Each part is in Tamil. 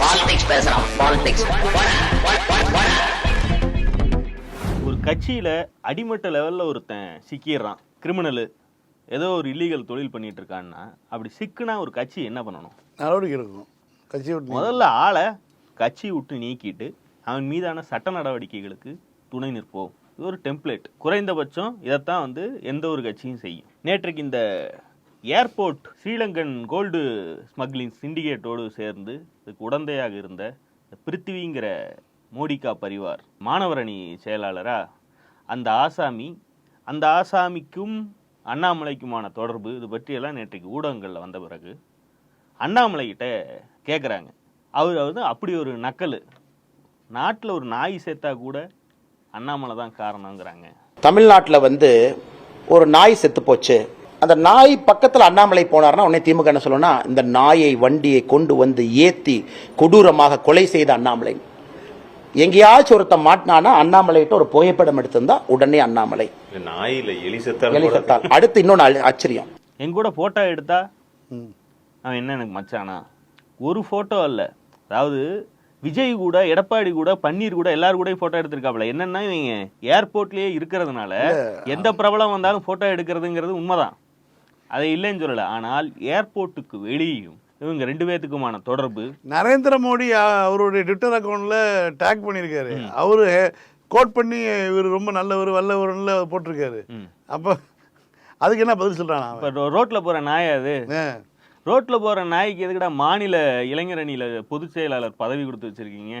பாலிடிக்ஸ் பேசுறான் பாலிடிக்ஸ் ஒரு கட்சியில் அடிமட்ட லெவலில் ஒருத்தன் சிக்கிடுறான் கிரிமினலு ஏதோ ஒரு இல்லீகல் தொழில் பண்ணிட்டு இருக்கான்னா அப்படி சிக்குனா ஒரு கட்சி என்ன பண்ணணும்? நடவடிக்கை எடுக்கணும். கட்சி விட்டு முதல்ல ஆளை கட்சி விட்டு நீக்கிட்டு அவன் மீதான சட்ட நடவடிக்கைகளுக்கு துணை நிற்போம். இது ஒரு டெம்ப்ளேட் குறைந்தபட்சம் இதைத்தான் வந்து எந்த ஒரு கட்சியும் செய்யும். நேற்றைக்கு இந்த ஏர்போர்ட் ஸ்ரீலங்கன் கோல்டு ஸ்மக்லிங் சிண்டிகேட்டோடு சேர்ந்து இதுக்கு உடந்தையாக இருந்த பிருத்திவிங்கிற மோடிகா பரிவார் மாணவரணி செயலாளரா அந்த ஆசாமி அந்த ஆசாமிக்கும் அண்ணாமலைக்குமான தொடர்பு இது பற்றியெல்லாம் நேற்றைக்கு ஊடகங்களில் வந்த பிறகு அண்ணாமலைக்கிட்ட கேட்குறாங்க அவர் வந்து அப்படி ஒரு நக்கல். நாட்டில் ஒரு நாய் சேர்த்தா கூட அண்ணாமலை தான் காரணங்கிறாங்க தமிழ்நாட்டில் வந்து ஒரு நாய் செத்து போச்சு. அந்த நாய் பக்கத்தில் அண்ணாமலை போனார்னா உடனே திமுக என்ன சொல்லணும்னா இந்த நாயை வண்டியை கொண்டு வந்து ஏத்தி கொடூரமாக கொலை செய்த அண்ணாமலை. எங்கேயாச்சும் ஒருத்தன் மாட்டினானா அண்ணாமலைகிட்ட ஒரு புகைப்படம் எடுத்திருந்தா உடனே அண்ணாமலை. நாயில எலி செத்தாலும் எலி செத்தால். அடுத்து இன்னொன்று ஆச்சரியம் என் கூட ஃபோட்டோ எடுத்தா? ம். அவன் என்ன எனக்கு மச்சானா? ஒரு ஃபோட்டோ அல்ல. அதாவது விஜய் கூட எடப்பாடி கூட பன்னீர் கூட எல்லாரும் கூட ஃபோட்டோ எடுத்திருக்காப்ல என்னன்னா இவங்க ஏர்போர்ட்லயே இருக்கிறதுனால எந்த பிரபலம் வந்தாலும் ஃபோட்டோ எடுக்கிறதுங்கிறது உண்மைதான். அதை இல்லைன்னு சொல்லல. ஆனால் ஏர்போர்ட்டுக்கு வெளியும் இவங்க ரெண்டு பேத்துக்குமான தொடர்பு நரேந்திர மோடி அவருடைய ட்விட்டர் அக்கௌண்ட்ல டேக் பண்ணியிருக்காரு அவரு கோட் பண்ணி இவர் ரொம்ப நல்லவர் வல்லவர்ல போட்டிருக்காரு. அப்போ அதுக்கு என்ன பதில் சொல்றானா இப்போ ரோட்ல போற நாய் அது. ஆ. ரோட்ல போற நாய்க்கு எதுக்குடா மாநில இளைஞரணியில பொதுச் செயலாளர் பதவி கொடுத்து வச்சிருக்கீங்க?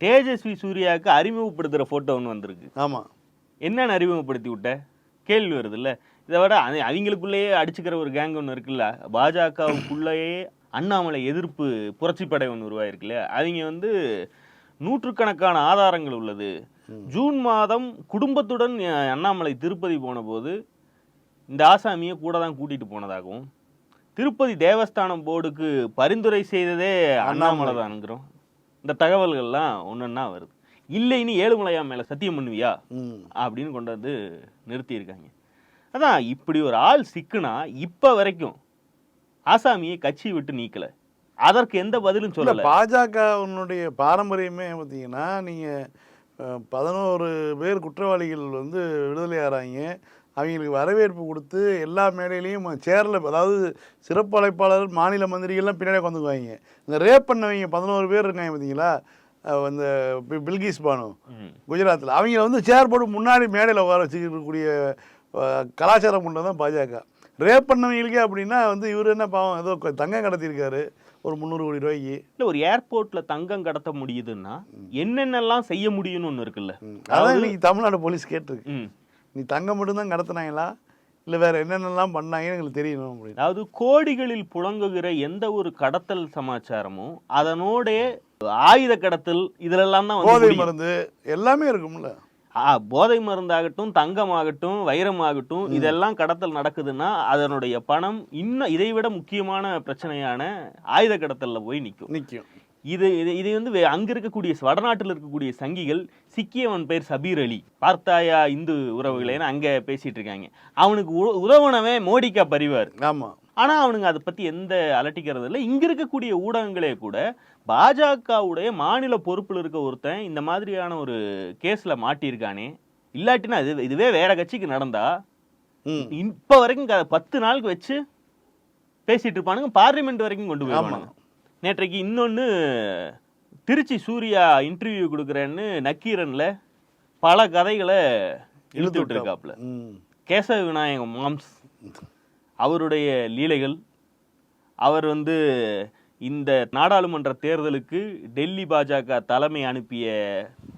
தேஜஸ்வி சூர்யாவுக்கு அறிமுகப்படுத்துற போட்டோ ஒன்று வந்திருக்கு. ஆமா. என்னன்னு அறிமுகப்படுத்தி விட்ட? கேள்வி வருது இல்ல இதை விட அது- அவங்களுக்குள்ளேயே அடிச்சுக்கிற ஒரு கேங் ஒன்று இருக்குல்ல பாஜகவுக்குள்ளேயே அண்ணாமலை எதிர்ப்பு புரட்சிப்படை ஒன்று உருவாயிருக்குல்ல அவங்க வந்து நூற்றுக்கணக்கான ஆதாரங்கள் உள்ளது. ஜூன் மாதம் குடும்பத்துடன் அண்ணாமலை திருப்பதி போன போது இந்த ஆசாமியை கூட தான் கூட்டிட்டு போனதாகவும் திருப்பதி தேவஸ்தானம் போர்டுக்கு பரிந்துரை செய்ததே அண்ணாமலை தானுங்கிறோம். இந்த தகவல்கள்லாம் ஒன்றொன்னா வருது. இல்லைன்னு ஏழுமலையா மேலே சத்தியம் பண்ணுவியா? அப்படின்னு கொண்டு வந்து நிறுத்தியிருக்காங்க. அதான் இப்படி ஒரு ஆள் சிக்குனா இப்போ வரைக்கும் ஆசாமியை கட்சி விட்டு நீக்கல. அதற்கு எந்த பதிலும் சொல்லல. பாஜகவினுடைய பாரம்பரியமே பார்த்தீங்கன்னா நீங்க அஹ், பதினோரு பேர் குற்றவாளிகள் வந்து விடுதலை ஆறாங்க. அவங்களுக்கு வரவேற்பு கொடுத்து எல்லா மேடையிலையும் சேரில் அதாவது சிறப்பு அழைப்பாளர் மாநில மந்திரிகள்லாம் பின்னாடி உட்காந்துக்குவாங்க. இந்த ரேப் பண்ணவங்க பதினோரு பேர் இருக்காங்க பார்த்தீங்களா? இந்த பில்கிஸ் பானு. குஜராத்தில் அவங்க வந்து சேர் போட்டு முன்னாடி மேடையில் உட்கார வச்சுக்கக்கூடிய கலாச்சாரம் கொண்டு தான் பாஜக. ரேப் பண்ணவங்களுக்கே அப்படின்னா வந்து இவர் என்ன பாவம் ஏதோ தங்கம் கடத்தியிருக்காரு. ஒரு முந்நூறு கோடி ரூபாய்க்கு. இல்ல ஒரு ஏர்போர்ட்ல தங்கம் கடத்த முடியுதுன்னா என்னென்னலாம் செய்ய முடியும்னு ஒன்று இருக்குல்ல. அதான் இன்னைக்கு தமிழ்நாடு போலீஸ் கேட்டிருக்கு. நீ தங்கம் மட்டும்தான் கடத்தினாங்களா? இல்லை வேற என்னென்னலாம் பண்ணாங்கன்னு எங்களுக்கு தெரியணும் அப்படின்னு. அதாவது கோடிகளில் புழங்குகிற எந்த ஒரு கடத்தல் சமாச்சாரமும் அதனோட ஆயுத கடத்தல் இதுலெல்லாம் தான் போதை. மருந்து எல்லாமே இருக்கும்ல. போதை மருந்தாகட்டும் தங்கமாகட்டும் வைரமாகட்டும் இதெல்லாம் கடத்தல் நடக்குதுன்னா அதனுடைய பணம் இன்னும் இதை விட முக்கியமான பிரச்சனையான ஆயுத கடத்தல்ல போய் நிற்கும் நிற்கும் இது இது இது வந்து வே- அங்க இருக்கக்கூடிய வடநாட்டில் இருக்கக்கூடிய சங்கிகள் சிக்கியவன் பேர் சபீர் அலி பார்த்தாயா இந்து உறவுகளேன்னு அங்க பேசிட்டு இருக்காங்க. அவனுக்கு உ- உதவுனவன் மோடிக்கா பரிவார். ஆமாம் ஆனா அவனுங்க அதை பத்தி எந்த அலட்டிக்கிறது இல்லை. இங்க இருக்கக்கூடிய ஊடகங்களே கூட பாஜகவுடைய மாநில பொறுப்பில் இருக்க ஒருத்தன் இந்த மாதிரியான ஒரு கேஸ்ல மாட்டியிருக்கானே. இல்லாட்டினா இது இதுவே வேற கட்சிக்கு நடந்தா இப்ப வரைக்கும் பத்து நாளுக்கு வச்சு பேசிட்டு இருப்பானுங்க பார்லிமெண்ட் வரைக்கும் கொண்டு போயிருவானுங்க நேற்றைக்கு இன்னொன்னு திருச்சி சூர்யா இன்டர்வியூ கொடுக்குறேன்னு நக்கீரன்ல பல கதைகளை இழுத்து விட்டுருக்காப்புல. கேசவ விநாயகம் மாம்ஸ். அவருடைய லீலைகள் அவர் வந்து இந்த நாடாளுமன்ற தேர்தலுக்கு டெல்லி பாஜக தலைமை அனுப்பிய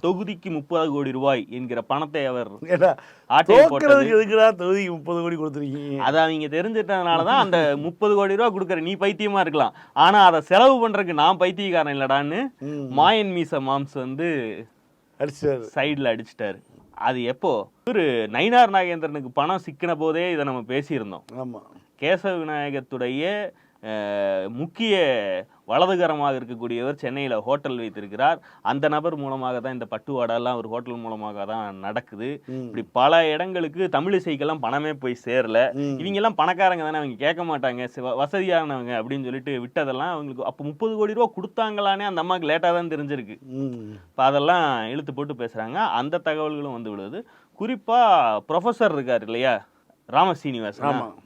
தொகுதிக்கு முப்பது கோடி ரூபாய் என்கிற பணத்தை அவர் தொகுதிக்கு முப்பது கோடி கொடுத்துருக்கீங்க? அதை அவங்க தெரிஞ்சிட்டதுனால தான் அந்த முப்பது கோடி ரூபா கொடுக்குற நீ பைத்தியமா இருக்கலாம். ஆனா அதை செலவு பண்றதுக்கு நான் பைத்தியக்காரன் இல்லடான்னு மாயன் மீச மாம்ஸ் வந்து அடிச்சாரு சைடில் அடிச்சிட்டாரு. அது எப்போ? ஒரு நயினார் நாகேந்திரனுக்கு பணம் சிக்கின போதே இதை நம்ம பேசியிருந்தோம். ஆமாம் கேசவ விநாயகத்துடைய முக்கிய வலதுகரமாக இருக்கக்கூடியவர் சென்னையில் ஹோட்டல் வைத்திருக்கிறார். அந்த நபர் மூலமாக தான் இந்த பட்டுவாடெல்லாம் ஒரு ஹோட்டல் மூலமாக தான் நடக்குது. இப்படி பல இடங்களுக்கு தமிழிசைக்கெல்லாம் பணமே போய் சேரல. இவங்க எல்லாம் பணக்காரங்க தானே அவங்க கேட்க மாட்டாங்க. வசதியானவங்க அப்படின்னு சொல்லிட்டு விட்டதெல்லாம் அவங்களுக்கு அப்போ முப்பது கோடி ரூபா கொடுத்தாங்களானே அந்த அம்மாவுக்கு லேட்டாக தான் தெரிஞ்சிருக்கு. இப்போ அதெல்லாம் இழுத்து போட்டு பேசுகிறாங்க அந்த தகவல்களும் வந்து விழுது. குறிப்பாக ப்ரொஃபஸர் இருக்கார் இல்லையா? ராம சீனிவாசன்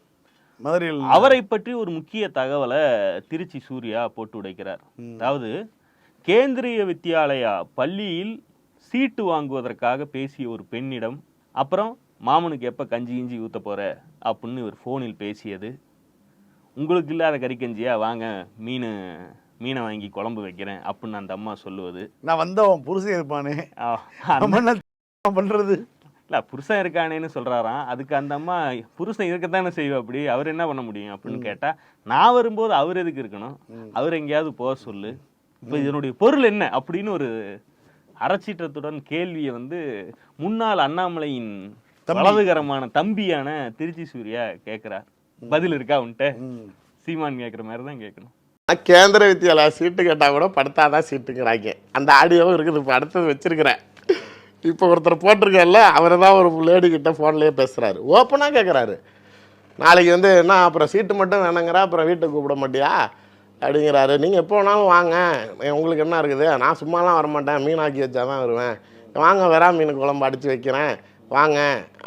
மதுரையில் அவரை பற்றி ஒரு முக்கிய தகவலை திருச்சி சூர்யா போட்டு உடைக்கிறார். அதாவது கேந்திரிய வித்யாலயா பள்ளியில் சீட்டு வாங்குவதற்காக பேசிய ஒரு பெண்ணிடம் அப்புறம் மாமனுக்கு எப்போ கஞ்சி கிஞ்சி ஊத்த போற? அப்படின்னு ஒரு ஃபோனில் பேசியது. உங்களுக்கு இல்லாத கறிக்கஞ்சியா வாங்க மீன் மீனை வாங்கி குழம்பு வைக்கிறேன் அப்படின்னு அந்த அம்மா சொல்லுவது. நான் வந்தவன் புருஷன் இருப்பானே. ஆ, இல்ல புருஷன் இருக்கானேன்னு சொல்றாராம். அதுக்கு அந்த அம்மா புருஷன் இருக்கத்தானே செய்வா அப்படி? அவர் என்ன பண்ண முடியும்? அப்படின்னு கேட்டா நான் வரும்போது அவர் எதுக்கு இருக்கணும்? அவர் எங்கேயாவது போக சொல்லு. இப்போ இதனுடைய பொருள் என்ன? அப்படின்னு ஒரு அறச்சீற்றத்துடன் கேள்வியை வந்து முன்னாள் அண்ணாமலையின் வலதுகரமான தம்பியான திருச்சி சூர்யா கேட்கிறார் பதில் இருக்கா உன்ட்ட? சீமான் கேட்குற மாதிரி தான் கேட்கணும் கேந்திர வித்தியாலயா சீட்டு கேட்டால் கூட படுத்தாதான் சீட்டுங்கிறாங்க. அந்த ஆடியோவும் இருக்குது. இப்போ அடுத்தது வச்சிருக்கிறேன். இப்போ ஒருத்தர் போட்டிருக்கல அவர் தான் ஒரு லேடி கிட்ட ஃபோன்லேயே பேசுகிறாரு ஓப்பனாக கேட்குறாரு நாளைக்கு வந்து என்ன அப்புறம் சீட்டு மட்டும் வேணுங்கிறா அப்புறம் வீட்டுக்கு கூப்பிட மாட்டியா? அப்படிங்கிறாரு. நீங்கள் எப்போ வேணாலும் வாங்க. உங்களுக்கு என்ன இருக்குது? நான் சும்மாலாம் வரமாட்டேன். மீன் ஆக்கி வச்சா தான் வருவேன். வாங்க வெறா மீன் குழம்பு அடித்து வைக்கிறேன். வாங்க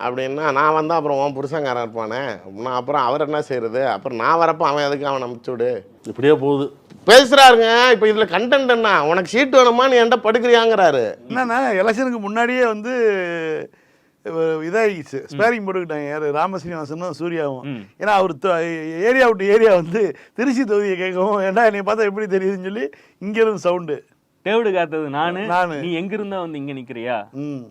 அப்படின்னா நான் வந்தால் அப்புறம் உன் புருஷங்காரன் இருப்பானே. நான் அப்புறம் அவர் என்ன செய்யறது அப்புறம் நான் வரப்போ அவன் எதுக்கு அவனை விடு? இப்படியே போகுது. பேசுறாருங்க இப்போ இதுல கண்டென்ட் என்ன? உனக்கு சீட் வேணுமா? நீ என்கிட்ட படுக்கிறியாங்கிறாரு. என்னன்னா எலெக்ஷனுக்கு முன்னாடியே வந்து இதாகிடுச்சு. ஸ்பேரிங் போட்டுக்கிட்டாங்க. யார்? ராமசீனிவாசனும் சூர்யாவும். ஏன்னா அவர் ஏரியா விட்டு ஏரியா வந்து திருச்சி தொகுதியை கேட்கவும் ஏன்டா என்னை பார்த்தா எப்படி தெரியுதுன்னு சொல்லி இங்கேருந்து சவுண்டு தேவடு காத்தது நானு. நானு. நீ எங்க இருந்தா வந்து இங்க நிக்கிறியா? ம்.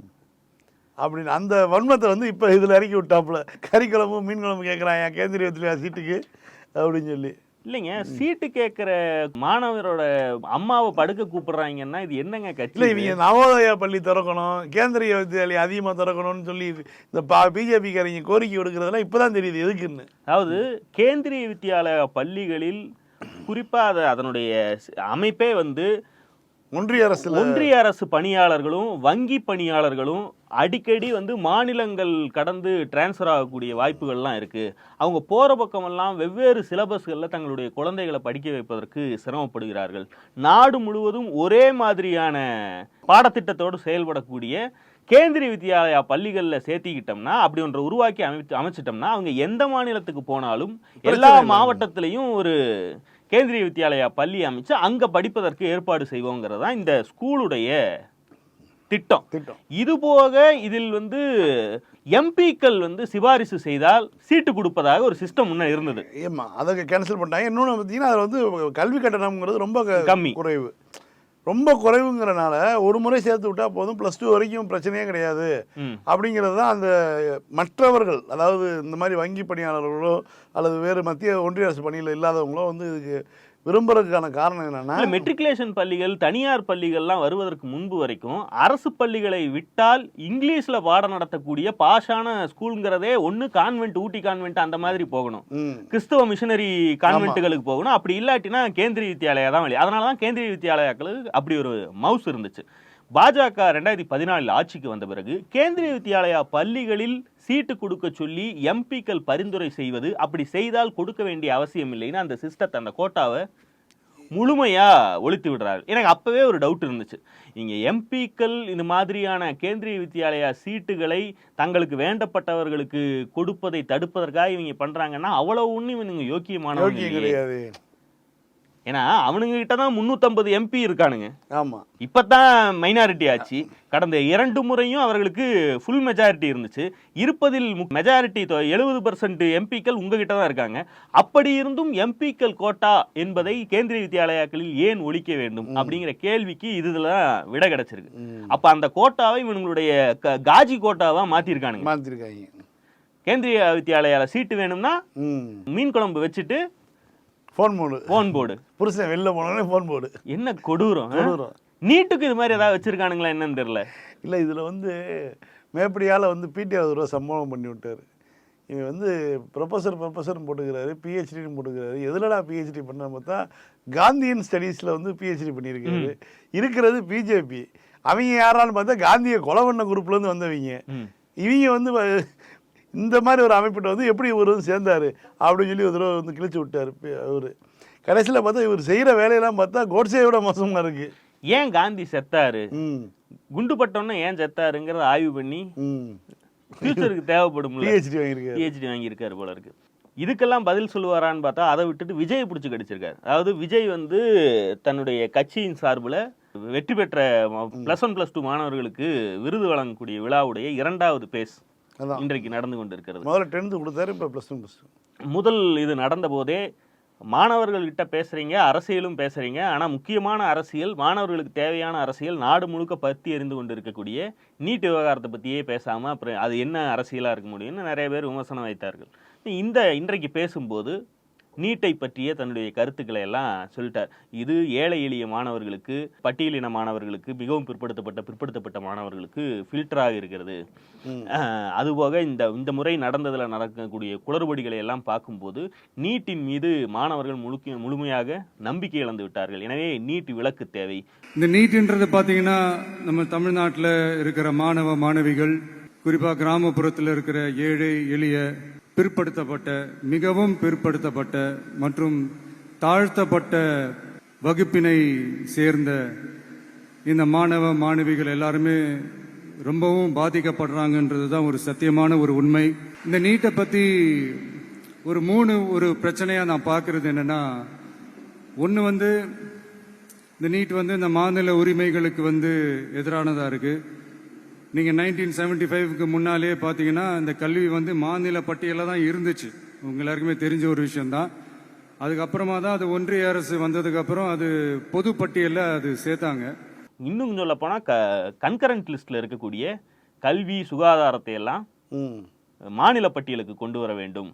அப்படின்னு அந்த வன்மத்தை வந்து இப்போ இதில் இறக்கி விட்டாப்புல. கறி குழம்பு மீன் குழம்பு கேட்குறான் என் கேந்திரியத்தில் சீட்டுக்கு? அப்படின்னு சொல்லி. இல்லைங்க சீட்டு கேட்குற மாணவரோட அம்மாவை படுக்க கூப்பிடுறாங்கன்னா இது என்னங்க கட்சி இல்லை? இவங்க நவோதயா பள்ளி திறக்கணும் கேந்திரிய வித்யாலயம் அதிகமாக திறக்கணும்னு சொல்லி இந்த பா பிஜேபிக்காரங்க கோரிக்கை விடுக்கிறதெல்லாம் இப்போ தான் தெரியுது எதுக்குன்னு. அதாவது கேந்திரிய வித்யாலய பள்ளிகளில் குறிப்பா அது அதனுடைய அமைப்பே வந்து ஒன்றிய அரசுல ஒன்றிய அரசு பணியாளர்களும் வங்கி பணியாளர்களும் அடிக்கடி வந்து மாநிலங்கள் கடந்து டிரான்ஸ்ஃபர் ஆகக்கூடிய வாய்ப்புகள்லாம் இருக்கு அவங்க போற பக்கமெல்லாம் வெவ்வேறு சிலபஸ்களில் தங்களுடைய குழந்தைகளை படிக்க வைப்பதற்கு சிரமப்படுகிறார்கள் நாடு முழுவதும் ஒரே மாதிரியான பாடத்திட்டத்தோடு செயல்படக்கூடிய கேந்திரிய வித்யாலயா பள்ளிகளில் சேர்த்திக்கிட்டோம்னா அப்படி ஒன்றை உருவாக்கி அமைத்து அமைச்சிட்டோம்னா அவங்க எந்த மாநிலத்துக்கு போனாலும் எல்லா. மாவட்டத்திலையும் ஒரு கேந்திரிய வித்யாலயா பள்ளி அமைச்சு அங்க படிப்பதற்கு ஏற்பாடு செய்வோங்கிறது தான் இந்த ஸ்கூலுடைய திட்டம். திட்டம். இது போக இதில் வந்து எம்பிக்கள் வந்து சிபாரிசு செய்தால் சீட்டு கொடுப்பதாக ஒரு சிஸ்டம் முன்ன இருந்தது. ஏம்மா அதை கேன்சல் பண்ணிட்டாங்க. இன்னொன்று பார்த்தீங்கன்னா அதில் வந்து கல்வி கட்டணம்ங்கிறது ரொம்ப கம்மி. குறைவு. ரொம்ப குறைவுங்கிறனால ஒரு முறை சேர்த்து விட்டா போதும் ப்ளஸ் டூ வரைக்கும் பிரச்சனையே கிடையாது. அப்படிங்கிறது தான் அந்த மற்றவர்கள் அதாவது இந்த மாதிரி வங்கி பணியாளர்களோ அல்லது வேறு மத்திய ஒன்றிய அரசு பணியில் இல்லாதவங்களோ வந்து இதுக்கு விரும்புறதுக்கான காரணம் என்னன்னா மெட்ரிகுலேஷன் பள்ளிகள் தனியார் பள்ளிகள்லாம் வருவதற்கு முன்பு வரைக்கும் அரசு பள்ளிகளை விட்டால் இங்கிலீஷ்ல பாடம் நடத்தக்கூடிய பாஷான ஸ்கூலுங்கிறதே ஒண்ணு கான்வென்ட் ஊட்டி கான்வென்ட் அந்த மாதிரி போகணும். கிறிஸ்தவ மிஷனரி கான்வென்ட்டுகளுக்கு போகணும். அப்படி இல்லாட்டினா கேந்திரிய வித்யாலயா தான் வழி. அதனால தான் கேந்திரிய வித்யாலயாக்களுக்கு அப்படி ஒரு மவுஸ் இருந்துச்சு. பாஜக ரெண்டாயிரத்தி பதினாலில் ஆட்சிக்கு வந்த பிறகு கேந்திரிய வித்யாலயா பள்ளிகளில் சீட்டு கொடுக்க சொல்லி எம்பிக்கள் பரிந்துரை செய்வது அப்படி செய்தால் கொடுக்க வேண்டிய அவசியம் இல்லைன்னு அந்த சிஸ்டத்தை அந்த கோட்டாவை முழுமையாக ஒழித்து விடுறாரு. எனக்கு அப்போவே ஒரு டவுட் இருந்துச்சு. இங்கே எம்பிக்கள் இந்த மாதிரியான கேந்திரிய வித்யாலயா சீட்டுகளை தங்களுக்கு வேண்டப்பட்டவர்களுக்கு கொடுப்பதை தடுப்பதற்காக இவங்க பண்ணுறாங்கன்னா அவ்வளோ ஒன்றும் இவங்க யோக்கியமான கிடையாது. ஏன்னா அவனுங்க கிட்ட தான் முன்னூத்தம்பது எம்பி இருக்கானுங்க. ஆமாம் இப்பதான் மைனாரிட்டி ஆச்சு. கடந்த இரண்டு முறையும் அவர்களுக்கு ஃபுல் மெஜாரிட்டி இருந்துச்சு. இருப்பதில் மெஜாரிட்டி எழுபது பர்சன்ட் எம்பிக்கள் உங்ககிட்ட தான் இருக்காங்க. அப்படி இருந்தும் எம்பிக்கள் கோட்டா என்பதை கேந்திரிய வித்யாலயாக்களில் ஏன் ஒழிக்க வேண்டும்? அப்படிங்கிற கேள்விக்கு இதுதான் விட கிடைச்சிருக்கு. அப்ப அந்த கோட்டாவை இவங்களுடைய காஜி கோட்டாவா மாத்திருக்கானுங்க. மாற்றிருக்காங்க கேந்திரிய வித்யாலயால சீட்டு வேணும்னா மீன் குழம்பு வச்சுட்டு ஃபோன் போடு போன் போர்டு புருஷன் வெளில போனோடனே ஃபோன் போடு என்ன கொடூரம்? கொடூரம். நீட்டுக்கு இது மாதிரி ஏதாவது வச்சிருக்கானுங்களா என்னன்னு தெரியல. இல்லை இதில் வந்து மேப்படியால் வந்து ஒரு ரூபா சம்பளம் பண்ணி விட்டார். இவன் வந்து ப்ரொஃபஸர் ப்ரொஃபஸர்னு போட்டுக்கிறாரு பிஹெச்டின்னு போட்டுக்கிறாரு. எதுலடா பிஹெச்டி பண்ண பார்த்தா காந்தியன் ஸ்டடீஸில் வந்து பிஹெச்டி பண்ணியிருக்காரு இருக்கிறது பிஜேபி அவங்க யாரான்னு பார்த்தா காந்தியை கொலை பண்ண குரூப்லேருந்து வந்தவங்க. இவங்க வந்து இந்த மாதிரி ஒரு அமைப்பிட்ட வந்து எப்படி இவர் வந்து சேர்ந்தாரு அப்படின்னு சொல்லி ஒரு தடவை வந்து கிழிச்சு விட்டார் அவர். கடைசியில் பார்த்தா இவர் செய்கிற வேலையெல்லாம் பார்த்தா கோட்ஸேயோட மோசமாக இருக்கு. ஏன் காந்தி செத்தாரு? குண்டு பட்டோன்னு ஏன் செத்தாருங்கிறத ஆய்வு பண்ணி ஃபியூச்சருக்கு தேவைப்படும்ல பிஹெச்டி வாங்கியிருக்காரு. பிஹெச்டி வாங்கியிருக்காரு போல இருக்கு. இதுக்கெல்லாம் பதில் சொல்லுவாரான்னு பார்த்தா அதை விட்டுட்டு விஜய் பிடிச்சி கடிச்சிருக்காரு. அதாவது விஜய் வந்து தன்னுடைய கட்சியின் சார்பில் வெற்றி பெற்ற ப்ளஸ் ஒன் ப்ளஸ் டூ மாணவர்களுக்கு விருது வழங்கக்கூடிய விழாவுடைய இரண்டாவது பேஸ். இன்றைக்கு நடந்து கொண்டிருக்கிறது. முதல்ல டென்த்து கொடுத்தாரு இப்போ ப்ளஸ் ஒன் ப்ளஸ் முதல் இது நடந்த போதே மாணவர்கள்கிட்ட பேசுறீங்க அரசியலும் பேசுறீங்க. ஆனா முக்கியமான அரசியல் மாணவர்களுக்கு தேவையான அரசியல் நாடு முழுக்க பத்தி எறிந்து கொண்டு இருக்கக்கூடிய நீட் விவகாரத்தை பத்தியே பேசாம அப்புறம் அது என்ன அரசியலா இருக்க முடியும்னு நிறைய பேர் விமர்சனம் வைத்தார்கள். இந்த இன்றைக்கு பேசும்போது நீட்டை பற்றிய தன்னுடைய கருத்துக்களை எல்லாம் சொல்லிட்டார். இது ஏழை எளிய மாணவர்களுக்கு பட்டியலின மாணவர்களுக்கு மிகவும் பிற்படுத்தப்பட்ட பிற்படுத்தப்பட்ட மாணவர்களுக்கு ஃபில்டராக இருக்கிறது. அதுபோக இந்த இந்த முறை நடந்ததில் நடக்கக்கூடிய குளறுபடிகளை எல்லாம் பார்க்கும்போது நீட்டின் மீது மாணவர்கள் முழுக்க முழுமையாக நம்பிக்கை இழந்து விட்டார்கள். எனவே நீட் விலக்கு தேவை. இந்த நீட்ன்றது பார்த்தீங்கன்னா நம்ம தமிழ்நாட்டில் இருக்கிற மாணவ மாணவிகள் குறிப்பாக கிராமப்புறத்தில் இருக்கிற ஏழை எளிய பிற்படுத்தப்பட்ட மிகவும் பிற்படுத்தப்பட்ட மற்றும் தாழ்த்தப்பட்ட வகுப்பினை சேர்ந்த இந்த மாணவ மாணவிகள் எல்லாருமே ரொம்பவும் பாதிக்கப்படுறாங்கன்றது தான் ஒரு சத்தியமான ஒரு உண்மை. இந்த நீட்டை பற்றி ஒரு மூணு ஒரு பிரச்சனையாக நான் பார்க்கறது என்னன்னா ஒன்று வந்து இந்த நீட் வந்து இந்த மாநில உரிமைகளுக்கு வந்து எதிரானதாக இருக்குது நீங்க நைன்டீன் செவன்டி ஃபைவ்க்கு முன்னாலே பாத்தீங்கன்னா இந்த கல்வி வந்து மாநில பட்டியலில் தான் இருந்துச்சு. உங்க எல்லாருக்குமே தெரிஞ்ச ஒரு விஷயம்தான். அதுக்கப்புறமா தான் அது ஒன்றிய அரசு வந்ததுக்கு அப்புறம் அது பொது பட்டியலில் அது சேர்த்தாங்க. இன்னும் சொல்ல போனால் க கன்கரண்ட் லிஸ்ட்ல இருக்கக்கூடிய கல்வி சுகாதாரத்தை எல்லாம் ம். மாநில பட்டியலுக்கு கொண்டு வர வேண்டும்.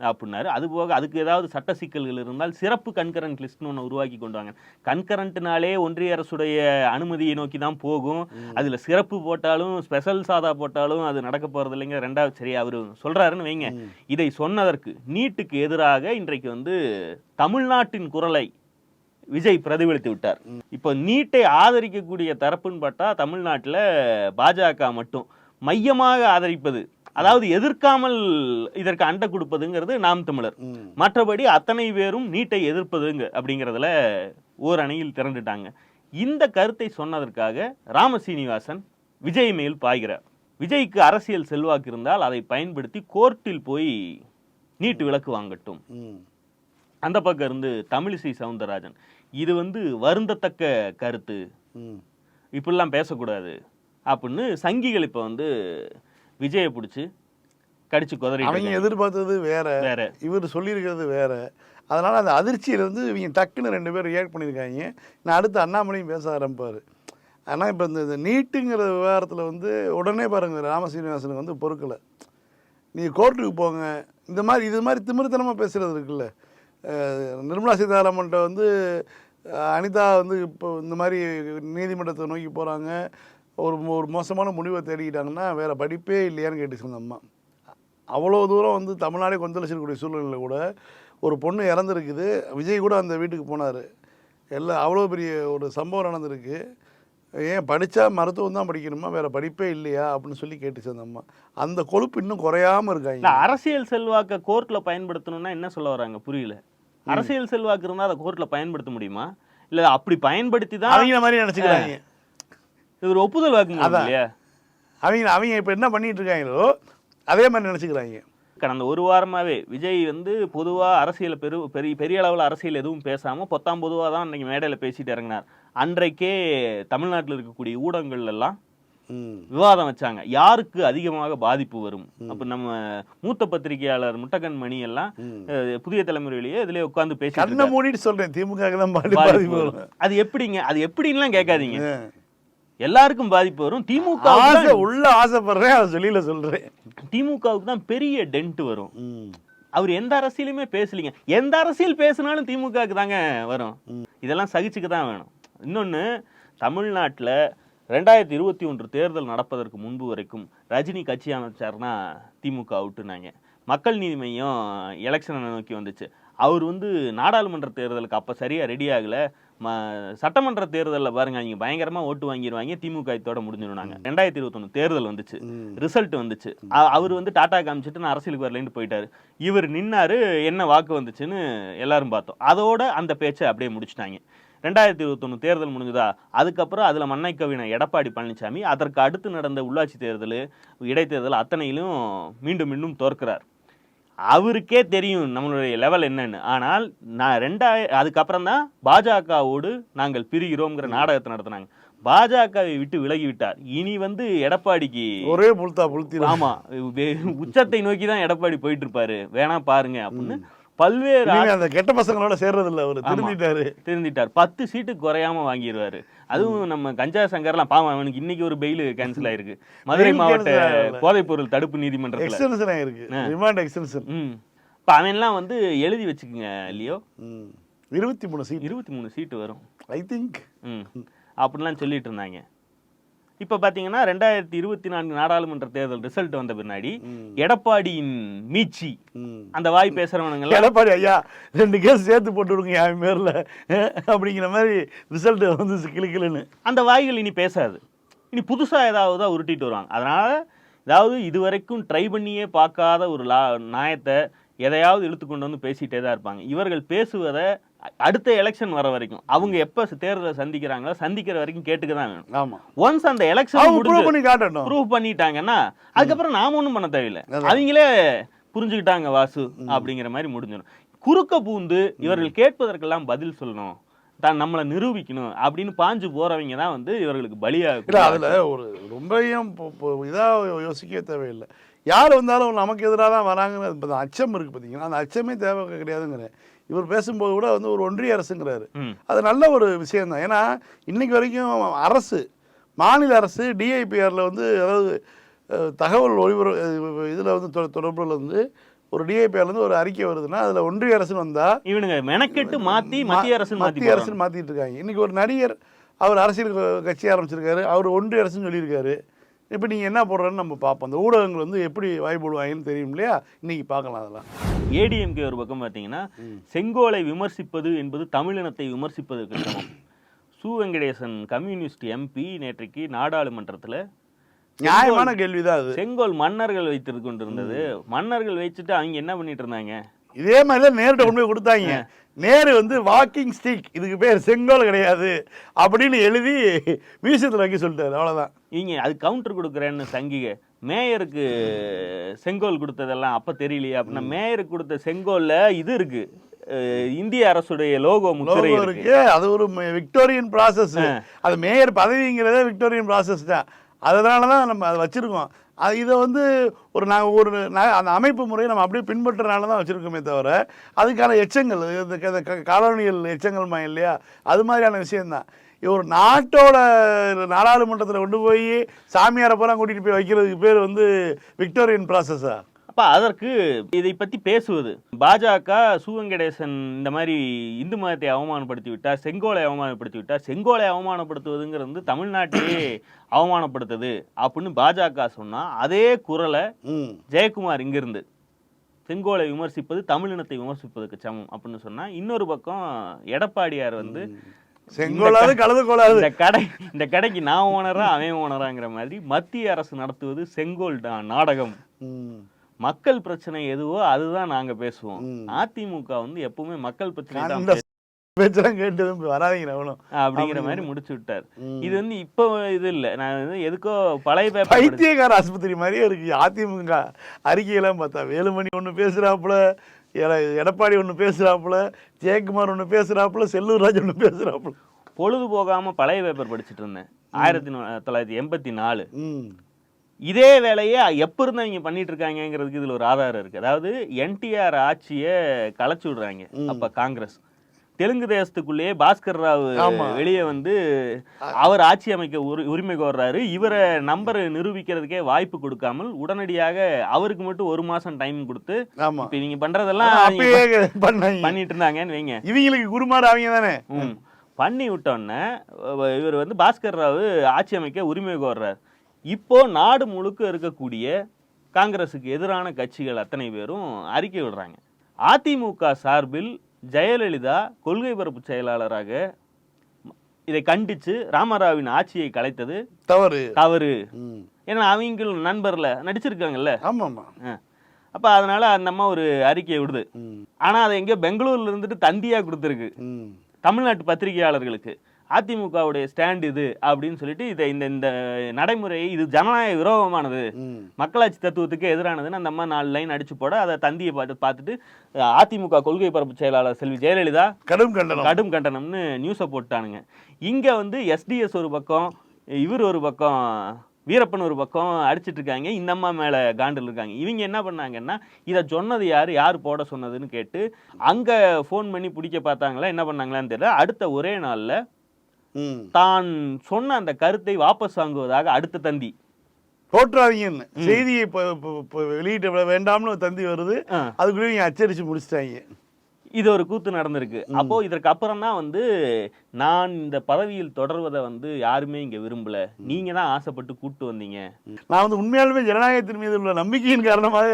அப்படின்னாரு. அதுபோக அதுக்கு ஏதாவது சட்ட சிக்கல்கள் இருந்தால் சிறப்பு கன்கரண்ட் லிஸ்ட்னு ஒன்று உருவாக்கி கொண்டு வாங்க கன்கரண்ட்னாலே ஒன்றிய அரசுடைய அனுமதியை நோக்கி தான் போகும். அதுல சிறப்பு போட்டாலும் ஸ்பெஷல் சாதா போட்டாலும் அது நடக்க போறது இல்லைங்க. ரெண்டாவது சரி அவர் சொல்றாருன்னு வைங்க. இதை சொன்னதற்கு நீட்டுக்கு எதிராக இன்றைக்கு வந்து தமிழ்நாட்டின் குரலை விஜய் பிரதிபலித்து விட்டார். இப்போ நீட்டை ஆதரிக்கக்கூடிய தரப்புன்னு பார்த்தா தமிழ்நாட்டில் பாஜக மட்டும். மையமாக ஆதரிப்பது அதாவது எதிர்க்காமல் இதற்கு அண்டை கொடுப்பதுங்கிறது நாம் தமிழர். மற்றபடி அத்தனை பேரும் நீட்டை எதிர்ப்பதுங்க அப்படிங்கிறதுல ஓர் அணியில் திரண்டுட்டாங்க. இந்த கருத்தை சொன்னதற்காக ராமசீனிவாசன் விஜய் மேல் பாய்கிறார். விஜய்க்கு அரசியல் செல்வாக்கு இருந்தால் அதை பயன்படுத்தி கோர்ட்டில் போய் நீட்டு விலக்கு வாங்கட்டும். அந்த பக்கம் இருந்து தமிழிசை சவுந்தரராஜன். இது வந்து வருந்தத்தக்க கருத்து. இப்படிலாம் பேசக்கூடாது. அப்படின்னு சங்கிகள் இப்போ வந்து விஜயை பிடிச்சி கடிச்சு அவங்க குதறி எதிர்பார்த்தது வேற. வேற. இவர் சொல்லியிருக்கிறது வேற. அதனால அந்த அதிர்ச்சியில இருந்து இவங்க டக்குன்னு ரெண்டு பேரும் ரியாக்ட் பண்ணியிருக்காங்க. நான் அடுத்து அண்ணாமலையும் பேச ஆரம்பிப்பார். ஆனால் இப்போ இந்த நீட்டுங்கிற விவகாரத்தில் வந்து உடனே பாருங்க ராமசீனிவாசனுக்கு வந்து பொறுக்கலை. நீங்கள் கோர்ட்டுக்கு போங்க. இந்த மாதிரி இது மாதிரி திமிருத்தனமாக பேசுகிறது இருக்குல்ல. நிர்மலா சீதாராமன்ட்ட வந்து அனிதா வந்து இப்போ இந்த மாதிரி நீதிமன்றத்தை நோக்கி போகிறாங்க ஒரு ஒரு மோசமான முடிவை தேடிக்கிட்டாங்கன்னா வேறு படிப்பே இல்லையான்னு கேட்டுச்சு அந்த அம்மா. அவ்வளோ தூரம் வந்து தமிழ்நாடே கொந்தளிச்சிருக்கக்கூடிய சூழ்நிலையில் கூட ஒரு பொண்ணு இறந்துருக்குது. விஜய் கூட அந்த வீட்டுக்கு போனார். எல்லாம் அவ்வளோ பெரிய ஒரு சம்பவம் நடந்திருக்கு. ஏன் படித்தா மருத்துவம் தான் படிக்கணுமா? வேறு படிப்பே இல்லையா? அப்படின்னு சொல்லி கேட்டுச்சு அந்த அம்மா. அந்த கொழுப்பு இன்னும் குறையாமல் இல்ல இருக்காங்க அரசியல் செல்வாக்க கோர்ட்ல பயன்படுத்தணும்னா என்ன சொல்ல வராங்க? புரியல. அரசியல் செல்வாக்கு இருந்தா அதை கோர்ட்ல பயன்படுத்த முடியுமா? இல்ல அப்படி பயன்படுத்தி தான் அவங்கள மாதிரி நினச்சிக்கிறாங்க. இது ஒரு ஒப்புதல் வாக்குங்க அதான். இல்லையா? அவங்க அவங்க இப்போ என்ன பண்ணிட்டு இருக்காங்களோ அதே மாதிரி நினச்சிக்கிறாங்க. கடந்த ஒரு வாரமாவே விஜய் வந்து பொதுவா அரசியல் பெரு பெரிய பெரிய அளவில் அரசியல் எதுவும் பேசாம பொத்தாம் பொதுவா தான் இன்னைக்கு மேடையில பேசிட்டு இறங்கினார். அன்றைக்கே தமிழ்நாட்டில் இருக்கக்கூடிய ஊடகங்கள் எல்லாம் விவாதம் வச்சாங்க. யாருக்கு அதிகமாக பாதிப்பு வரும்? அப்ப நம்ம மூத்த பத்திரிகையாளர் முட்டகன் மணி எல்லாம் புதிய தலைமுறையிலேயே பேசிட்டு கண்ணை இருக்காரு. மூடிட்டு சொல்கிறேன் திமுக அது எப்படிங்க? அது எப்படின்லாம் கேட்காதீங்க. எல்லாருக்கும் பாதிப்பு வரும். திமுக ஆசை உள்ள ஆசைப்படுறேன் அதை சொல்லியில சொல்கிறேன் திமுகவுக்கு தான் பெரிய டென்ட் வரும். அவர் எந்த அரசியலுமே பேசலீங்க. எந்த அரசியல் பேசினாலும் திமுகவுக்கு தாங்க வரும். இதெல்லாம் சகிச்சுக்க தான் வேணும். இன்னொன்று தமிழ்நாட்டில் ரெண்டாயிரத்தி இருபத்தி ஒன்று தேர்தல் நடப்பதற்கு முன்பு வரைக்கும் ரஜினி கட்சி அமைச்சார்னா திமுக அவுட்டுனாங்க. மக்கள் நீதி மையம் எலெக்ஷனை நோக்கி வந்துச்சு. அவர் வந்து நாடாளுமன்ற தேர்தலுக்கு அப்போ சரியாக ரெடி ஆகல. சட்டமன்ற தேர்தலில் பாருங்க அவங்க பயங்கரமா ஓட்டு வாங்கிடுவாங்க திமுக இதோட முடிஞ்சிருந்தாங்க ரெண்டாயிரத்தி இருபத்தொன்னு தேர்தல் வந்துச்சு. ரிசல்ட் வந்துச்சு. அவர் வந்து டாடா காமிச்சிட்டு நான் அரசியலுக்கு வரலேன்னு போயிட்டாரு. இவர் நின்னாரு என்ன வாக்கு வந்துச்சுன்னு எல்லாரும் பார்த்தோம். அதோட அந்த பேச்சை அப்படியே முடிச்சிட்டாங்க. ரெண்டாயிரத்தி இருபத்தொன்னு தேர்தல் முடிஞ்சுதா? அதுக்கப்புறம் அதில் மண்ணை கவின எடப்பாடி பழனிசாமி அதற்கு அடுத்து நடந்த உள்ளாட்சி தேர்தல் இடைத்தேர்தல் அத்தனையிலும் மீண்டும் மீண்டும் தோற்கிறார். அவருக்கே தெரியும் நம்மளுடைய லெவல் என்னன்னு. ஆனால் நான் ரெண்டாய அதுக்கப்புறம் தான் பாஜகவோடு நாங்கள் பிரிகிறோங்கிற நாடகத்தை நடத்துனாங்க. பாஜகவை விட்டு விலகி விட்டார் இனி வந்து எடப்பாடிக்கு ஒரே புல்தா புல்த்தி ஆமா உச்சத்தை நோக்கி தான் எடப்பாடி போயிட்டு இருப்பாரு வேணா பாருங்க அப்படின்னு பல்வேறு அந்த கெட்ட பசங்களோட சேர்றது இல்ல அவரு. திருந்திட்டாரு. திருந்திட்டார். பத்து சீட்டு குறையாம வாங்கிடுவாரு அதுவும் நம்ம கஞ்சா சங்கர்லாம் பாவம் அவனுக்கு இன்னைக்கு ஒரு பெயில் கேன்சல் ஆயிருக்கு. மதுரை மாவட்ட cancel ஆகல. போதைப் பொருள் தடுப்பு நீதிமன்றத்துல. எக்ஸ்டென்ஷன் ஆயிருக்கு. ரிமாண்ட் எக்ஸ்டென்ஷன் ம். இப்ப அவன்லாம் வந்து எழுதி வச்சுக்குங்க இல்லையோ இருபத்தி மூணு சீட் இருபத்தி மூணு சீட்டு வரும். ஐ திங்க் ம். அப்படிலாம் சொல்லிட்டு இருந்தாங்க. இப்ப பாத்தீங்கன்னா ரெண்டாயிரத்தி இருபத்தி நான்கு நாடாளுமன்ற தேர்தல் ரிசல்ட் வந்த பின்னாடி எடப்பாடியின் மீட்சி. அந்த வாய் பேசுறவனுங்க எல்லாம் எடப்பாடி ஐயா ரெண்டு கேஸ் சேர்த்து போட்டு விடுங்க என் பேர்ல அப்படிங்கிற மாதிரி ரிசல்ட் வந்து கிளுக்கிளுன்னு அந்த வாய்கள் இனி பேசாது. இனி புதுசா ஏதாவது தான் உருட்டிட்டு வருவாங்க. அதனால அதாவது இதுவரைக்கும் ட்ரை பண்ணியே பார்க்காத ஒரு லா நியாயத்தை எதையாவது இழுத்து கொண்டு வந்து பேசிட்டே தான் இருப்பாங்க. இவர்கள் பேசுவதை அடுத்த எலெக்ஷன் வர வரைக்கும். அவங்க எப்ப தேர்தலை சந்திக்கிறாங்களோ சந்திக்கிற வரைக்கும் கேட்டுக்க தான் வேணும். ஆமா. ஒன்ஸ் அந்த எலெக்ஷன் ப்ரூவ் பண்ணி காட்டணும். ப்ரூவ் பண்ணிட்டாங்கன்னா அதுக்கப்புறம் நாம ஒண்ணும் பண்ண தேவையில்லை. அவங்களே புரிஞ்சுக்கிட்டாங்க வாசு அப்படிங்கிற மாதிரி முடிஞ்சிடும். குறுக்க பூந்து இவர்கள் கேட்பதற்கெல்லாம் பதில் சொல்லணும். தான் நம்மளை நிரூபிக்கணும் அப்படின்னு பாஞ்சு போறவங்க தான் வந்து இவர்களுக்கு இல்ல பலியாக அதுல ஒரு ரொம்பவும் பொ- பொ- இதா யோசிக்க தேவையில்லை. யார் வந்தாலும் நமக்கு எதிராக தான் வராங்கன்னு இப்போ அச்சம் இருக்கு பார்த்தீங்கன்னா அந்த அச்சமே தேவை கிடையாதுங்கிறேன் இவர் பேசும்போது கூட வந்து ஒரு ஒன்றிய அரசுங்கிறாரு. அது நல்ல ஒரு விஷயம் தான் ஏன்னா இன்னைக்கு வரைக்கும் அரசு மாநில அரசு டிஐபிஆரில் வந்து அதாவது தகவல் ஒளிபர இதில் வந்து தொடர்புல வந்து ஒரு டிஐபிஆர்ல இருந்து ஒரு அறிக்கை வருதுன்னா அதில் ஒன்றிய அரசுன்னு வந்தால் இவனுங்க மெனக்கெட்டு மாத்தி மத்திய அரசு மாத்தி மத்திய அரசு மாத்திட்டு இருக்காங்க. இன்னைக்கு ஒரு நடிகர் அவர் அரசியல் கட்சி ஆரம்பிச்சிருக்காரு. அவர் ஒன்றிய அரசுன்னு சொல்லியிருக்காரு. இப்போ நீங்கள் என்ன போடுறன்னு நம்ம பார்ப்போம். அந்த ஊடகங்கள் வந்து எப்படி வாய் போடுவாங்கன்னு தெரியும் இல்லையா? இன்னைக்கு பார்க்கலாம் அதெல்லாம். ஏடிஎம்கே ஒரு பக்கம் பார்த்தீங்கன்னா செங்கோலை விமர்சிப்பது என்பது தமிழினத்தை விமர்சிப்பதற்கு சமம். சு. வெங்கடேசன் கம்யூனிஸ்ட் எம்பி நேற்றைக்கு நாடாளுமன்றத்துல நியாயமான கேள்விதான் அது. செங்கோல் மன்னர்கள் வைத்திருந்து கொண்டிருந்தது மன்னர்கள் வச்சுட்டு அவங்க என்ன பண்ணிட்டு இருந்தாங்க? இதே மாதிரி தான் நேருட்ட கொண்டு போய் கொடுத்தாங்க. நேரு வந்து வாக்கிங் ஸ்டிக் இதுக்கு பேர் செங்கோல் கிடையாது அப்படின்னு எழுதி மியூசியத்தில் வைக்க சொல்லிட்டாரு. அவ்வளோதான் இவங்க அது கவுண்டர் கொடுக்குறேன்னு சங்கிக மேயருக்கு செங்கோல் கொடுத்ததெல்லாம் அப்ப தெரியலையா அப்படின்னா மேயருக்கு கொடுத்த செங்கோல்ல இது இருக்கு. அஹ் இந்திய அரசுடைய லோகோ முத்திரை இருக்கு. அது ஒரு விக்டோரியன் ப்ராசஸ் அது மேயர் பதவிங்கிறதே விக்டோரியன் ப்ராசஸ் தான். அதனால தான் நம்ம அதை வச்சுருக்கோம். அது இதை வந்து ஒரு நாங்கள் ஒரு அந்த அமைப்பு முறையை நம்ம அப்படியே பின்பற்றுறனால தான் வச்சுருக்கோமே தவிர அதுக்கான எச்சங்கள் இந்த க- காலோனியல் எச்சங்கள் மா இல்லையா? அது மாதிரியான விஷயம்தான். ஒரு நாட்டோட நாடாளுமன்றத்தில் கொண்டு போய் சாமியாரை பூரா கூட்டிகிட்டு போய் வைக்கிறதுக்கு பேர் வந்து விக்டோரியன் ப்ராசஸா அப்ப அதற்கு இதை பத்தி பேசுவது. பாஜக சுவங்கடேசன் இந்த மாதிரி இந்து மதத்தை அவமானப்படுத்தி விட்டார் செங்கோலை அவமானப்படுத்தி விட்டார். செங்கோலை அவமானப்படுத்துவதுங்கிறது வந்து தமிழ்நாட்டையே அவமானப்படுத்துது அப்படின்னு பாஜக சொன்னா அதே குரலை ஜெயக்குமார் இங்கிருந்து செங்கோலை விமர்சிப்பது தமிழினத்தை விமர்சிப்பதுக்கு சமம் அப்படின்னு சொன்னா இன்னொரு பக்கம் எடப்பாடியார் வந்து செங்கோலாது கலந்து கோலாது இந்த கடை இந்த கடைக்கு நான் ஓனரா அவன் ஓனராங்கிற மாதிரி மத்திய அரசு நடத்துவது செங்கோல் நாடகம். மக்கள் பிரச்சனை எதுவோ அதுதான் நாங்க பேசுவோம். அதிமுக வந்து எப்பவுமே மக்கள் பிரச்சனை தான் பேச்செல்லாம் கேட்டு வராதீங்க அவனும். அப்படிங்கிற மாதிரி முடிச்சு விட்டார். இது வந்து இப்போ இது இல்ல. நான் வந்து எதுக்கோ பழைய பேப்பர் பைத்தியக்கார ஆஸ்பத்திரி மாதிரியே இருக்கு. அதிமுக அறிக்கையெல்லாம் பார்த்தா வேலுமணி ஒன்று பேசுறாப்புல எட- எடப்பாடி ஒன்று பேசுறாப்புல ஜெயக்குமார் ஒன்று பேசுறாப்புல செல்லூர் ராஜ் ஒன்று பேசுறாப்புல. பொழுது போகாம பழைய பேப்பர் படிச்சுட்டு இருந்தேன். ஆயிரத்தி தொள்ளாயிரத்தி எண்பத்தி நாலு. இதே வேலையை எப்ப இருந்து அவங்க பண்ணிட்டு இருக்காங்கங்கிறதுக்கு இதுல ஒரு ஆதாரம் இருக்கு. அதாவது என்டிஆர் ஆட்சியை கலைச்சு விடுறாங்க அப்ப காங்கிரஸ். தெலுங்கு தேசத்துக்குள்ளேயே பாஸ்கர் ராவ். வெளியே வந்து அவர் ஆட்சி அமைக்க உரி- உரிமை கோர்றாரு. இவரை நம்பர் நிரூபிக்கிறதுக்கே வாய்ப்பு கொடுக்காமல் உடனடியாக அவருக்கு மட்டும் ஒரு மாசம் டைம் கொடுத்து இப்ப நீங்க பண்றதெல்லாம் பண்ணிட்டு இருந்தாங்கன்னு வைங்க. இவங்களுக்கு குருமார் அவங்க தானே. பண்ணி விட்டோன்னே இவர் வந்து பாஸ்கர் ராவ் ஆட்சி அமைக்க உரிமை கோர்றார். இப்போ நாடு முழுக்க இருக்கக்கூடிய காங்கிரஸுக்கு எதிரான கட்சிகள் அத்தனை பேரும் அறிக்கை விடுறாங்க. அதிமுக சார்பில் ஜெயலலிதா கொள்கை பரப்பு செயலாளராக இதை கண்டிச்சு ராமராவின் ஆட்சியை கலைத்தது தவறு. தவறு. ஏன்னா அவங்க நண்பர்ல நடிச்சிருக்காங்கல்ல? ஆமாம்மா அப்ப அதனால அந்த அம்மா ஒரு அறிக்கையை விடுது. ம். ஆனா அதை எங்கேயோ பெங்களூர்ல இருந்துட்டு தந்தியா கொடுத்துருக்கு. தமிழ்நாட்டு பத்திரிகையாளர்களுக்கு. அதிமுகவுடைய ஸ்டாண்ட் இது அப்படின்னு சொல்லிட்டு இதை இந்த இந்த நடைமுறையை இது ஜனநாயக விரோதமானது. ம். மக்களாட்சி தத்துவத்துக்கு எதிரானதுன்னு அந்த அம்மா நாலு லைன் அடிச்சு போட அதை தந்தியை பார்த்து பார்த்துட்டு அதிமுக கொள்கை பரப்பு செயலாளர் செல்வி ஜெயலலிதா கடும் கண்டனம். கடும் கண்டனம்னு நியூஸை போட்டானுங்க. இங்க வந்து எஸ்டிஎஸ் ஒரு பக்கம் இவர் ஒரு பக்கம் வீரப்பன் ஒரு பக்கம் அடிச்சிட்டு இருக்காங்க. இந்த அம்மா மேல காண்டில் இருக்காங்க. இவங்க என்ன பண்ணாங்கன்னா இதை சொன்னது யாரு யார் போட சொன்னதுன்னு கேட்டு அங்க ஃபோன் பண்ணி பிடிக்க பார்த்தாங்களா என்ன பண்ணாங்களான்னு தெரியல. அடுத்த ஒரே நாள்ல தான் சொன்ன அந்த கருத்தை வாபஸ் வாங்குவதாக அடுத்த தந்தி. போட்டுறாதீங்கன்னு செய்தியை வெளியிட்ட வேண்டாம்னு தந்தி வருது. அதுக்குள்ளே நீங்க அச்சடிச்சு முடிச்சிட்டாங்க. இது ஒரு கூத்து நடந்திருக்கு. அப்போ இதற்கு அப்புறம் தான் வந்து நான் இந்த பதவியில் தொடர்வதை வந்து யாருமே இங்க விரும்பல. நீங்க தான் ஆசைப்பட்டு கூட்டு வந்தீங்க. நான் வந்து உண்மையாலுமே ஜனநாயகத்தின் மீது உள்ள நம்பிக்கையின் காரணமாக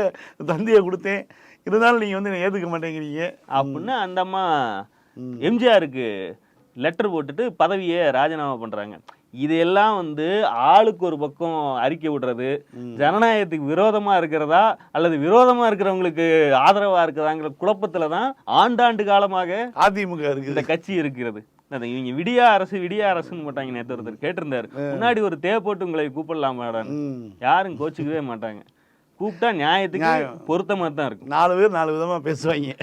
தந்தியை கொடுத்தேன். இருந்தாலும் நீங்க வந்து ஏத்துக்க மாட்டேங்கிறீங்க. அப்படின்னு அந்த அம்மா எம்ஜிஆருக்கு லெட்டர் போட்டுட்டு பதவியை ராஜினாமா பண்றாங்க. இதெல்லாம் வந்து ஆளுக்கு ஒரு பக்கம் அறிக்கை விடுறது ஜனநாயகத்துக்கு விரோதமா இருக்கிறதா அல்லது விரோதமா இருக்கிறவங்களுக்கு ஆதரவா இருக்கிறதாங்கிற குழப்பத்துல தான் ஆண்டாண்டு காலமாக அதிமுக இந்த கட்சி இருக்கிறது. இவங்க விடியா அரசு விடியா அரசுன்னு போட்டாங்க நேற்று ஒருத்தர் கேட்டிருந்தாரு. முன்னாடி ஒரு தே போட்டு உங்களை கூப்பிடலாமாடான்னு. ம். யாரும் கோச்சிக்கவே மாட்டாங்க. கூப்பிட்டா நியாயத்துக்கு நியாயம். பொருத்தமா தான் இருக்கும். நாலு பேர் நாலு விதமா பேசுவாங்க.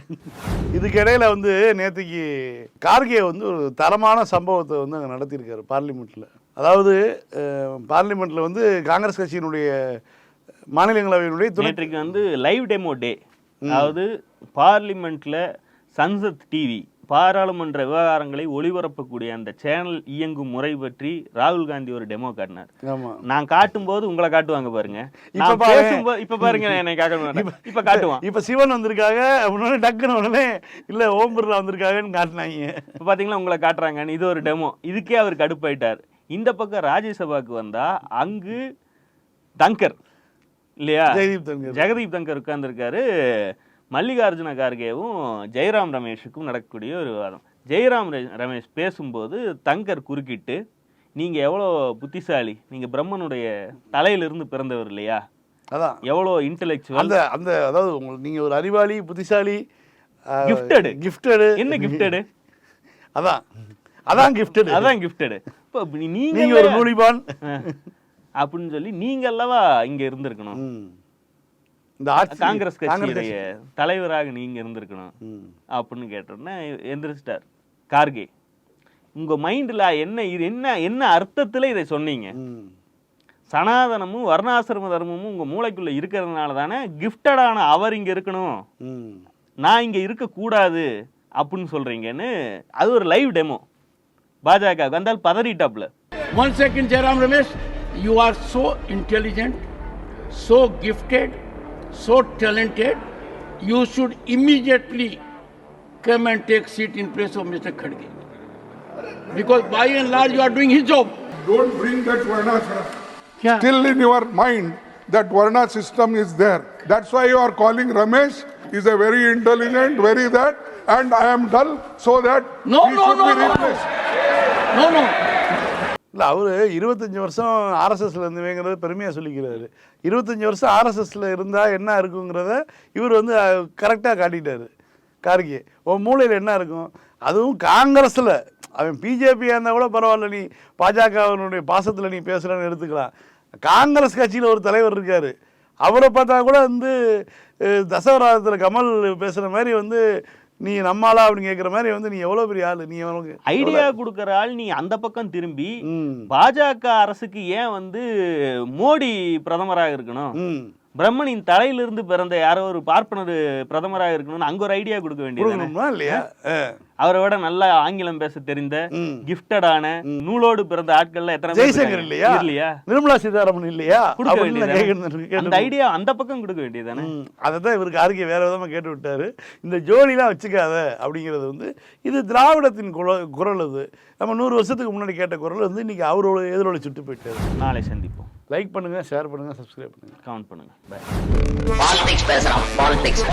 இதுக்கு இடையில வந்து நேற்றுக்கு கார்கே வந்து ஒரு தரமான சம்பவத்தை வந்து அங்கே நடத்தியிருக்காரு பார்லிமெண்ட்ல. அதாவது பார்லிமெண்ட்ல வந்து காங்கிரஸ் கட்சியினுடைய மாநிலங்களவையினுடைய நேற்றைக்கு வந்து லைவ் டெமோ டே. அதாவது பார்லிமெண்ட்ல சன்சத் டிவி பாராளுமன்ற விவகாரங்களை ஒளிபரப்பக்கூடிய அந்த சேனல் இயங்கும் முறை பற்றி ராகுல் காந்தி ஒரு டெமோ காட்டினார். நான் காட்டும் போது உங்களை காட்டுவாங்க பாருங்க. இப்ப பாருங்க என்னை காட்ட மாட்டாங்க. இப்ப காட்டுவான். இப்ப சிவன் வந்திருக்காங்க உடனே டக்குன்னு உடனே இல்ல ஓம் பிர்லா வந்திருக்காங்கன்னு காட்டினாங்க. இப்ப பாத்தீங்களா உங்களை காட்டுறாங்கன்னு. இது ஒரு டெமோ. இதுக்கே அவர் கடுப்பாயிட்டார். இந்த பக்கம் ராஜ்யசபாக்கு வந்தா அங்கு தங்கர் இல்லையா? ஜெயதீப் தன்கர் ஜெகதீப் தங்கர் உட்கார்ந்திருக்காரு. மல்லிகார்ஜுன கார்கேவும் ஜெயராம் ரமேஷுக்கும் நடக்கக்கூடிய ஒரு விவாதம் ஜெயராம் ரமேஷ் பேசும்போது தங்கர் குறுக்கிட்டு நீங்க எவ்வளோ புத்திசாலி? நீங்க பிரம்மனுடைய தலையிலிருந்து பிறந்தவர் இல்லையா? அதான். எவ்வளோ இன்டெலெக்சுவல் அந்த அந்த அதாவது உங்களுக்கு நீங்க ஒரு அறிவாளி புத்திசாலி Gifted. கிஃப்டடு என்ன கிஃப்டடு அதான். அதான் கிஃப்டடு அதான் கிஃப்டடு இப்போ நீங்க நீங்க ஒரு நூலிபான். அப்படின்னு சொல்லி நீங்க அல்லவா இங்க இருந்திருக்கணும். இந்த காங்கிரஸ் கட்சியுடைய தலைவராக நீங்க இருந்திருக்கணும். அப்படின்னு கேட்டோன்னே எந்திரிச்சிட்டார் கார்கே உங்க மைண்ட்ல என்ன இது என்ன என்ன அர்த்தத்துல இதை சொன்னீங்க. சனாதனமும் வர்ணாசிரம தர்மமும் உங்க மூளைக்குள்ள இருக்கிறதுனால தானே கிஃப்டடான அவர் இங்க இருக்கணும். நான் இங்க இருக்க கூடாது அப்படின்னு சொல்றீங்கன்னு அது ஒரு லைவ் டெமோ பாஜக வந்தால் பதறிட்டாப்ல One second, Jairam Ramesh. You are so intelligent, so gifted, so talented. You should immediately come and take seat in place of Mr. Khadge. Because by and large, you are doing his job. Don't bring that Varna Yeah. still in your mind that Varna system is there. That's why you are calling Ramesh is a very intelligent, very that, and I am dull, so that No, he no, should no, be no, no. replaced. No, no. இல்லை அவர் இருபத்தஞ்சி வருஷம் ஆர்எஸ்எஸ்ல இருந்துவேங்கிறத பெருமையாக சொல்லிக்கிறாரு. இருபத்தஞ்சி வருஷம் ஆர்எஸ்எஸ்ல இருந்தால் என்ன இருக்குங்கிறத இவர் வந்து கரெக்டாக காட்டிட்டாரு. கார்கே உன் மூளையில் என்ன இருக்கும்? அதுவும் காங்கிரஸில். அவன் பிஜேபியாக இருந்தால் கூட பரவாயில்ல நீ பாஜகவினுடைய பாசத்தில் நீ பேசுறன்னு எடுத்துக்கலாம். காங்கிரஸ் கட்சியில் ஒரு தலைவர் இருக்கார். அவரை பார்த்தா கூட வந்து தசவராதத்தில் கமல் பேசுகிற மாதிரி வந்து நீ நம்மாளா அப்படின்னு கேட்குற மாதிரி வந்து நீ எவ்வளவு பெரிய ஆளு? நீ எவ்வளவு ஐடியா கொடுக்கற ஆள் நீ அந்த பக்கம் திரும்பி பாஜக அரசுக்கு ஏன் வந்து மோடி பிரதமராக இருக்கணும்? பிரம்மனின் தலையிலிருந்து பிறந்த யாரோ ஒரு பார்ப்பனர் பிரதமராக இருக்கணும்னு அங்க ஒரு ஐடியா கொடுக்க வேண்டியது இல்லையா. அவரை விட நல்லா ஆங்கிலம் பேச தெரிந்த. கிஃப்டடான நூலோடு பிறந்த ஆட்கள்ல எத்தனை ஜெய்சங்கர்? இல்லையா? இல்லையா? நிர்மலா சீதாராமன் இல்லையா? கொடுக்க வேண்டியது அந்த ஐடியா அந்த பக்கம் கொடுக்க வேண்டியதானே அதை தான் இவருக்கு ஆரோக்கிய வேற விதமா கேட்டு விட்டாரு இந்த ஜோடிலாம் வச்சுக்காத அப்படிங்கிறது வந்து இது திராவிடத்தின் குரல் குரல் அது. நம்ம நூறு வருஷத்துக்கு முன்னாடி கேட்ட குரல் வந்து இன்னைக்கு அவரோட எதிரோட சுட்டு போயிட்டாரு நாளை சந்திப்போம். லைக் பண்ணுங்கள் ஷேர் பண்ணுங்கள் சப்ஸ்கிரைப் பண்ணுங்கள் கமெண்ட் பண்ணுங்க. பாலிடிக்ஸ் பேசுறான். பாலிடிக்ஸ்